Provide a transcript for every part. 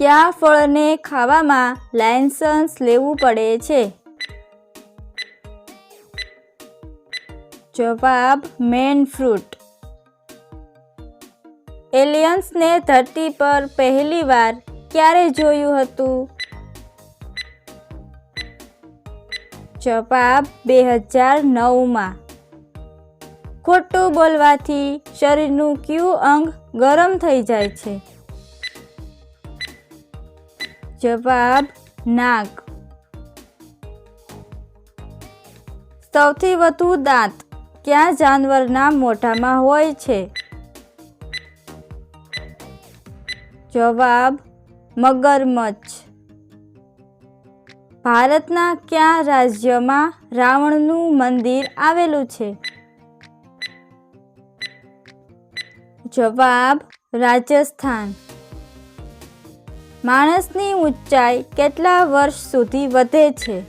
કયા ફળને ખાવામાં લાયસન્સ લેવું પડે છે. જવાબ, મેન ફ્રૂટ. એલિયન્સને ધરતી પર પહેલીવાર ક્યારે જોયું હતું? જવાબ બે હજાર નવમાં. ખોટું બોલવાથી શરીરનું કયું અંગ ગરમ થઈ જાય છે. જવાબ નાક સૌથી વધુ દાંત કયા જાનવરના મોઢામાં હોય છે? જવાબ મગરમચ્છ. ભારતના કયા રાજ્યમાં રાવણનું મંદિર આવેલું છે? જવાબ રાજસ્થાન. માણસની ઊંચાઈ કેટલા વર્ષ સુધી વધે છે?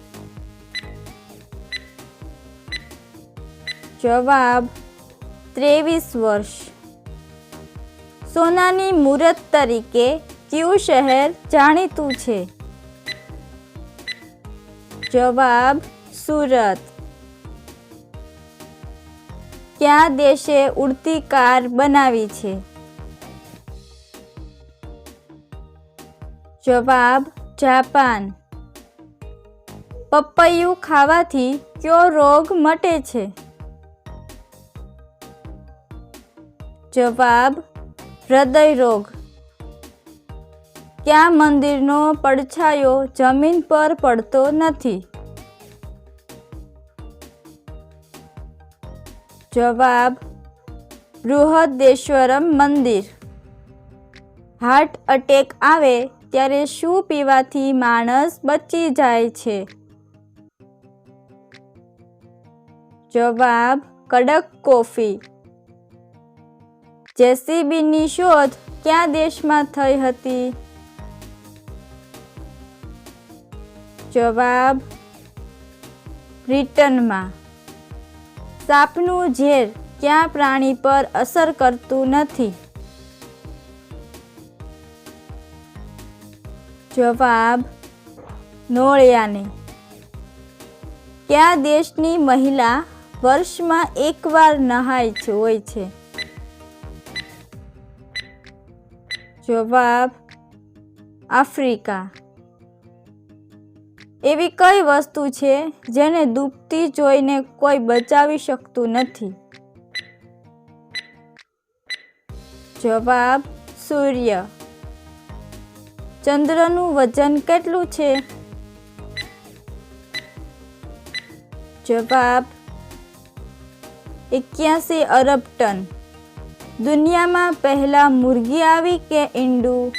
જવાબ, ત્રેવીસ વર્ષ. સોનાની મૂરત તરીકે કયું શહેર જાણીતું છે? જવાબ, સુરત. ક્યાં દેશે ઉડતી કાર બનાવી છે? જવાબ, જાપાન. પપૈયું ખાવાથી કયો રોગ મટે છે? જવાબ, હૃદય રોગ. ક્યાં મંદિરનો પડછાયો જમીન પર પડતો નથી? જવાબ, બૃહદેશ્વરમ મંદિર. હાર્ટ અટેક આવે ત્યારે શું પીવાથી માણસ બચી જાય છે? જવાબ, કડક કોફી. જેસીબીની શોધ ક્યાં દેશમાં થઈ હતી? જવાબ, બ્રિટનમાં. સાપનું ઝેર ક્યાં પ્રાણી પર અસર કરતું નથી? જવાબ નોળિયાને. કયા દેશની મહિલા વર્ષમાં એકવાર નહાય છે હોય છે? જવાબ આફ્રિકા. એવી કઈ વસ્તુ છે જેને ડૂબતી જોઈને કોઈ બચાવી શકતું નથી? જવાબ સૂર્ય. ચંદ્રનું વજન કેટલું છે? જવાબ એક્યાસી અરબ ટન. દુનિયામાં પહેલા મુરગી આવી કે ઈંડું?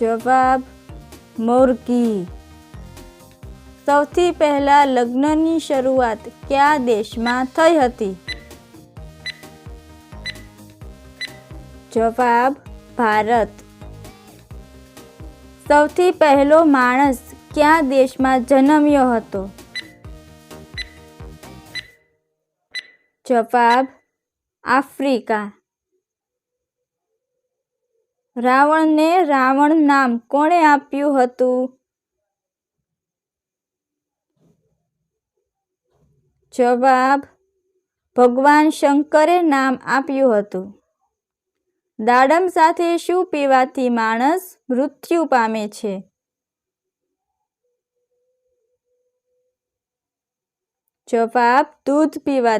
જવાબ મોરગી. સૌથી પહેલા લગ્નની શરૂઆત કયા દેશમાં થઈ હતી? જવાબ ભારત. સૌથી પહેલો માણસ કયા દેશમાં જન્મ્યો હતો? જવાબ આફ્રિકા. રાવણને રાવણ નામ કોણે આપ્યું હતું? જવાબ ભગવાન શંકરે નામ આપ્યું હતું. દાડમ સાથે શું પીવાથી માણસ મૃત્યુ પામે છે? જવાબ દૂધ પીવાથી.